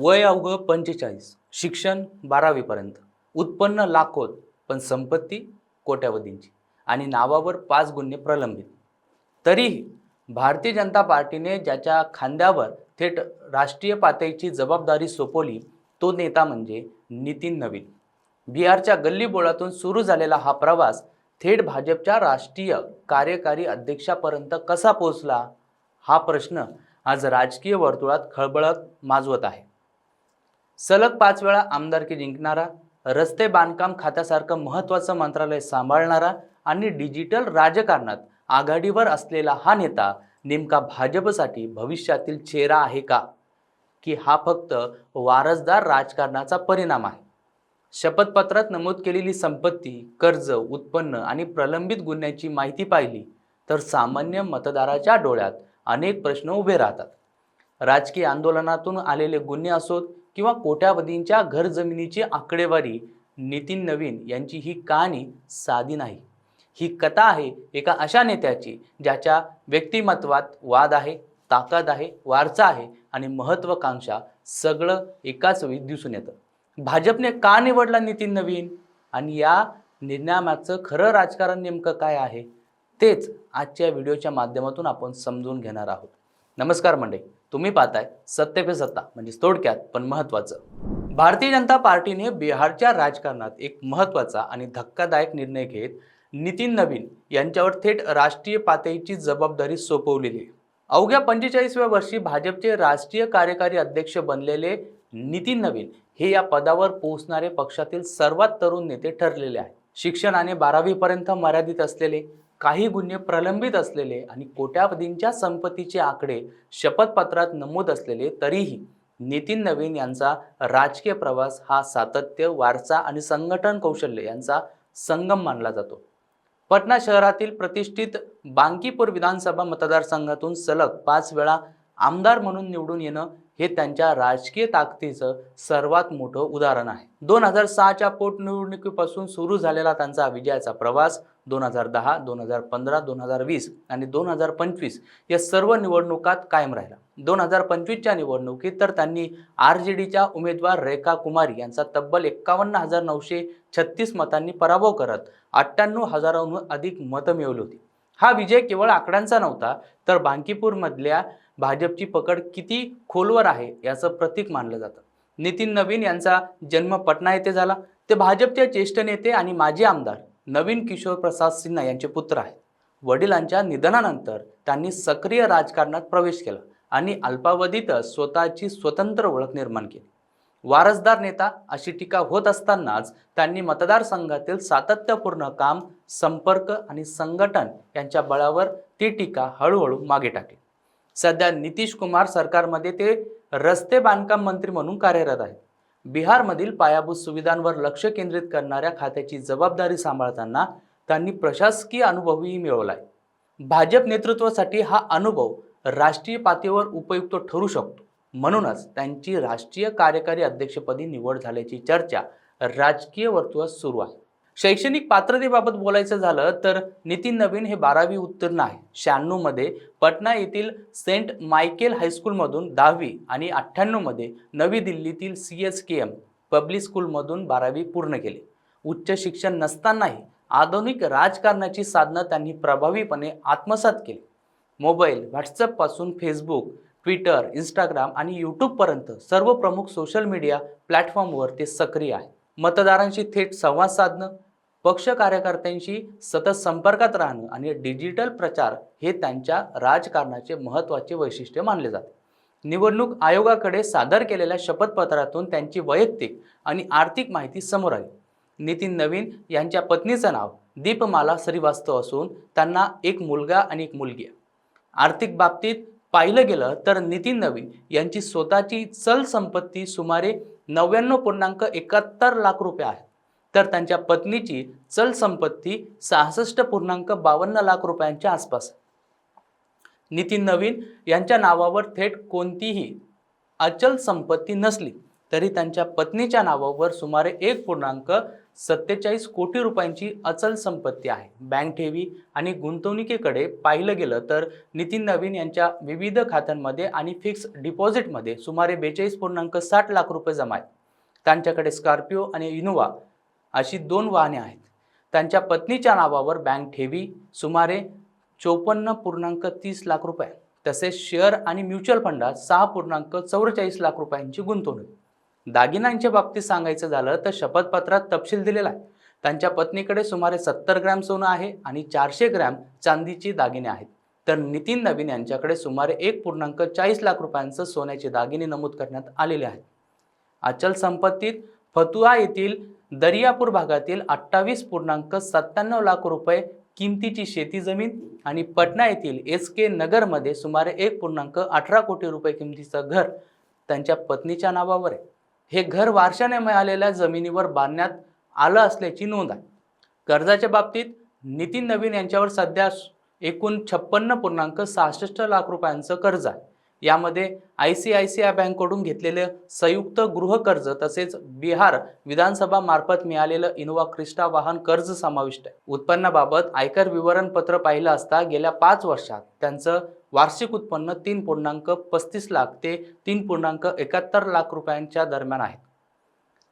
वय अवघं पंचेचाळीस शिक्षण बारावीपर्यंत. उत्पन्न लाखोत पण संपत्ती कोट्यावधींची. आणि नावावर पाच गुन्हे प्रलंबित. तरीही भारतीय जनता पार्टीने ज्याच्या खांद्यावर थेट राष्ट्रीय पातळीची जबाबदारी सोपवली तो नेता म्हणजे नितीन नवीन. बिहारच्या गल्लीबोळातून सुरू झालेला हा प्रवास थेट भाजपच्या राष्ट्रीय कार्यकारी अध्यक्षापर्यंत कसा पोहोचला? हा प्रश्न आज राजकीय वर्तुळात खळबळत माजवत आहे. सलग पाच वेळा आमदारकी जिंकणारा रस्ते बांधकाम खात्यासारखं महत्त्वाचं मंत्रालय सांभाळणारा आणि डिजिटल राजकारणात आघाडीवर असलेला हा नेता नेमका भाजपसाठी भविष्यातील चेहरा आहे का? की हा फक्त वारसदार राजकारणाचा परिणाम आहे? शपथपत्रात नमूद केलेली संपत्ती कर्ज उत्पन्न आणि प्रलंबित गुन्ह्याची माहिती पाहिली तर सामान्य मतदाराच्या डोळ्यात अनेक प्रश्न उभे राहतात. राजकीय आंदोलनातून आलेले गुन्हे असोत किंवा कोट्यावधींच्या घर जमिनीची आकडेवारी नितीन नवीन यांची ही कहाणी साधी नाही. ही कथा आहे एका अशा नेत्याची ज्याच्या व्यक्तिमत्वात वाद आहे ताकद आहे वारसा आहे आणि महत्त्वाकांक्षा सगळं एकाच वेळी दिसून येतं. भाजपने का निवडला नितीन नवीन? आणि या निर्णयामागचं खरं राजकारण नेमकं काय आहे? तेच आजच्या व्हिडिओच्या माध्यमातून आपण समजून घेणार आहोत. नमस्कार मंडळी. तुम्ही पाहताय सत्य पे सत्ता म्हणजे थोडक्यात पण महत्वाचं भारतीय जनता पार्टीने बिहारच्या राजकारणात एक महत्त्वाचा आणि धक्कादायक निर्णय घेत नितीन नवीन यांच्यावर थेट राष्ट्रीय पातळीची जबाबदारी सोपवलेली. आहे अवघ्या पंचेचाळीसव्या वर्षी भाजपचे राष्ट्रीय कार्यकारी अध्यक्ष बनलेले नितीन नवीन हे या पदावर पोहोचणारे पक्षातील सर्वात तरुण नेते ठरलेले आहेत. शिक्षणाने बारावीपर्यंत मर्यादित असलेले काही गुन्हे प्रलंबित असलेले आणि कोट्यावधींच्या संपत्तीचे आकडे शपथपत्रात नमूद असलेले तरीही नितीन नवीन यांचा राजकीय प्रवास हा सातत्य वारसा आणि संघटन कौशल्य यांचा संगम मानला जातो. पटना शहरातील प्रतिष्ठित बांकीपूर विधानसभा मतदारसंघातून सलग पाच वेळा आमदार म्हणून निवडून येणं हे त्यांच्या राजकीय ताकदीचं सर्वात मोठं उदाहरण आहे. दोन हजार सहाच्या पोटनिवडणुकीपासून सुरू झालेला त्यांचा विजयाचा प्रवास दोन हजार दहा दोन हजार पंधरा दोन हजार वीस आणि दोन हजार पंचवीस या सर्व निवडणुकात कायम राहिला. दोन हजार पंचवीसच्या निवडणुकीत तर त्यांनी आर जे डीच्या उमेदवार रेखा कुमारी यांचा तब्बल एक्कावन्न हजार नऊशे छत्तीस मतांनी पराभव करत अठ्ठ्याण्णव हजाराहून अधिक मतं मिळवली होती. हा विजय केवळ आकड्यांचा नव्हता तर बांकीपूरमधल्या भाजपची पकड किती खोलवर आहे याचं प्रतीक मानलं जातं. नितीन नवीन यांचा जन्म पटना येथे झाला. ते भाजपचे ज्येष्ठ नेते आणि माजी आमदार नवीन किशोर प्रसाद सिन्हा यांचे पुत्र आहेत. वडिलांच्या निधनानंतर त्यांनी सक्रिय राजकारणात प्रवेश केला आणि अल्पावधीतच स्वतःची स्वतंत्र ओळख निर्माण केली. वारसदार नेता अशी टीका होत असतानाच त्यांनी मतदारसंघातील सातत्यपूर्ण काम संपर्क आणि संघटन यांच्या बळावर ती टीका हळूहळू मागे टाकली. सध्या नितीश कुमार सरकारमध्ये ते रस्ते बांधकाम मंत्री म्हणून कार्यरत आहेत. बिहारमधील पायाभूत सुविधांवर लक्ष केंद्रित करणाऱ्या खात्याची जबाबदारी सांभाळताना त्यांनी प्रशासकीय अनुभवही मिळवलाय. भाजप नेतृत्वासाठी हा अनुभव राष्ट्रीय पातळीवर उपयुक्त ठरू शकतो. म्हणूनच त्यांची राष्ट्रीय कार्यकारी अध्यक्षपदी निवड झाल्याची चर्चा राजकीय वर्तुळात सुरू आहे. शैक्षणिक पात्रतेबाबत बोलायचं झालं तर नितीन नवीन हे बारावी उत्तीर्ण आहे. शहाण्णवमध्ये पटना येथील सेंट मायकेल हायस्कूलमधून दहावी आणि अठ्ठ्याण्णवमध्ये नवी दिल्लीतील C S K M public स्कूलमधून बारावी पूर्ण केली. उच्च शिक्षण नसतानाही आधुनिक राजकारणाची साधनं त्यांनी प्रभावीपणे आत्मसात केली. मोबाईल व्हॉट्सअपपासून फेसबुक ट्विटर इंस्टाग्राम आणि यूट्यूबपर्यंत सर्व प्रमुख सोशल मीडिया प्लॅटफॉर्मवर ते सक्रिय आहे. मतदारांशी थेट संवाद साधणं पक्ष कार्यकर्त्यांशी सतत संपर्कात राहणं आणि डिजिटल प्रचार हे त्यांच्या राजकारणाचे महत्त्वाचे वैशिष्ट्य मानले जाते. निवडणूक आयोगाकडे सादर केलेल्या शपथपत्रातून त्यांची वैयक्तिक आणि आर्थिक माहिती समोर आली. नितीन नवीन यांच्या पत्नीचं नाव दीपमाला श्रीवास्तव असून त्यांना एक मुलगा आणि एक मुलगी आहे. आर्थिक बाबतीत पाहिलं गेलं तर नितीन नवीन यांची स्वतःची चल संपत्ती सुमारे नव्याण्णव पूर्णांक एकाहत्तर लाख रुपये आहे. तर त्यांच्या पत्नीची चल संपत्ती सहासष्ट पूर्णांक बावन्न लाख रुपयांच्या आसपास. नितीन नवीन यांच्या नावावर थेट कोणतीही अचल संपत्ती नसली तरी त्यांच्या पत्नीच्या नावावर सुमारे एक पूर्णांक सत्तेचाळीस कोटी रुपयांची अचल संपत्ती आहे. बँक ठेवी आणि गुंतवणुकीकडे पाहिलं गेलं तर नितीन नवीन यांच्या विविध खात्यांमध्ये आणि फिक्स डिपॉझिटमध्ये सुमारे बेचाळीस पूर्णांक साठ लाख रुपये जमा आहेत. त्यांच्याकडे स्कॉर्पिओ आणि इनोवा अशी दोन वाहने आहेत. त्यांच्या पत्नीच्या नावावर बँक ठेवी सुमारे चोपन्न पूर्णांक तीस लाख रुपये तसेच शेअर आणि म्युच्युअल फंडात सहा पूर्णांक चौवेचाळीस लाख रुपयांची गुंतवणूक. दागिन्यांच्या बाबतीत सांगायचं झालं तर शपथपत्रात तपशील दिलेला आहे. त्यांच्या पत्नीकडे सुमारे सत्तर ग्रॅम सोनं आहे आणि चारशे ग्रॅम चांदीची दागिने आहेत. तर नितीन नवीन यांच्याकडे सुमारे एक पूर्णांक चाळीस लाख रुपयांचं सोन्याचे दागिने नमूद करण्यात आलेले आहेत. अचल संपत्तीत फतुआ येथील दर्यापूर भागातील अठ्ठावीस पूर्णांक सत्त्याण्णव लाख रुपये किमतीची शेती जमीन आणि पटना येथील एस के नगरमध्ये सुमारे एक पूर्णांक अठरा कोटी रुपये किमतीचं घर त्यांच्या पत्नीच्या नावावर आहे. हे घर वारशाने मिळालेल्या जमिनीवर बांधण्यात आलं असल्याची नोंद आहे. कर्जाच्या बाबतीत नितीन नवीन यांच्यावर सध्या एकूण छप्पन्न पूर्णांक सहासष्ट लाख रुपयांचं कर्ज आहे. यामध्ये I C I C I बँककडून घेतलेले संयुक्त गृहकर्ज तसेच बिहार विधानसभा मार्फत मिळालेलं इनोवा क्रिस्टा वाहन कर्ज समाविष्ट आहे. उत्पन्नाबाबत आयकर विवरणपत्र पाहिलं असता गेल्या पाच वर्षात त्यांचं वार्षिक उत्पन्न तीन पूर्णांक पस्तीस लाख ते तीन पूर्णांक एकाहत्तर लाख रुपयांच्या दरम्यान आहे.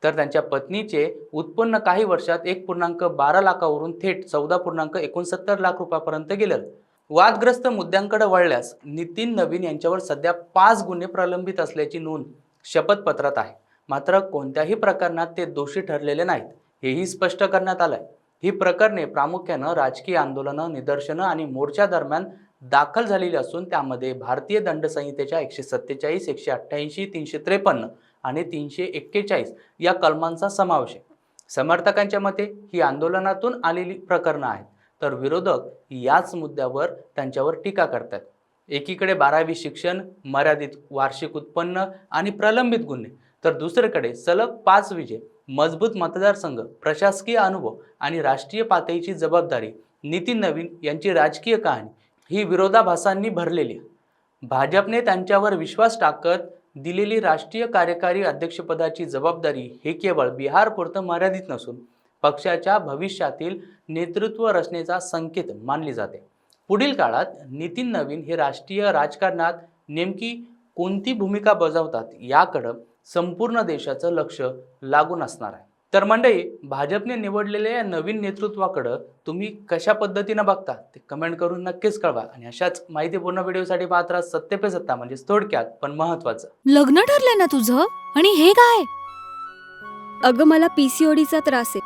तर त्यांच्या पत्नीचे उत्पन्न काही वर्षात एक पूर्णांक बारा लाखावरून थेट चौदा पूर्णांक एकोणसत्तर लाख रुपयापर्यंत गेलं. वादग्रस्त मुद्द्यांकडे वळल्यास नितीन नवीन यांच्यावर सध्या पाच गुन्हे प्रलंबित असल्याची नोंद शपथपत्रात आहे. मात्र कोणत्याही प्रकरणात ते दोषी ठरलेले नाहीत हेही स्पष्ट करण्यात आलंय. ही प्रकरणे प्रामुख्यानं राजकीय आंदोलनं निदर्शनं आणि मोर्चा दरम्यान दाखल झालेली असून त्यामध्ये भारतीय दंड संहितेच्या एकशे सत्तेचाळीस एकशे अठ्ठ्याऐंशी तीनशे त्रेपन्न आणि तीनशे एक्केचाळीस या कलमांचा समावेश आहे. समर्थकांच्या मते ही आंदोलनातून आलेली प्रकरणं आहेत. तर विरोधक याच मुद्द्यावर त्यांच्यावर टीका करतात. एकीकडे बारावी शिक्षण मर्यादित वार्षिक उत्पन्न आणि प्रलंबित गुन्हे. तर दुसरीकडे सलग पाच विजय मजबूत मतदारसंघ प्रशासकीय अनुभव आणि राष्ट्रीय पातळीची जबाबदारी नितीन नवीन यांची राजकीय कहाणी ही विरोधाभासांनी भरलेली आहे. भाजपने त्यांच्यावर विश्वास टाकत दिलेली राष्ट्रीय कार्यकारी अध्यक्षपदाची जबाबदारी हे केवळ बिहारपुरतं मर्यादित नसून पक्षाच्या भविष्यातील नेतृत्व रचनेचा संकेत मानली जाते. पुढील काळात नितीन नवीन हे राष्ट्रीय राजकारणात नेमकी कोणती भूमिका बजावतात याकडं संपूर्ण देशाचं लक्ष लागून असणार आहे. तर मंडळी भाजपने निवडलेल्या या नवीन नेतृत्वाकडं तुम्ही कशा पद्धतीनं बघता ते कमेंट करून नक्कीच कळवा आणि अशाच माहितीपूर्ण व्हिडिओसाठी पाहत राहा सत्य पे सत्ता म्हणजे थोडक्यात पण महत्वाचं लग्न ठरलंय ना तुझं? आणि हे काय? अगं मला पीसीओडीचा त्रास आहे.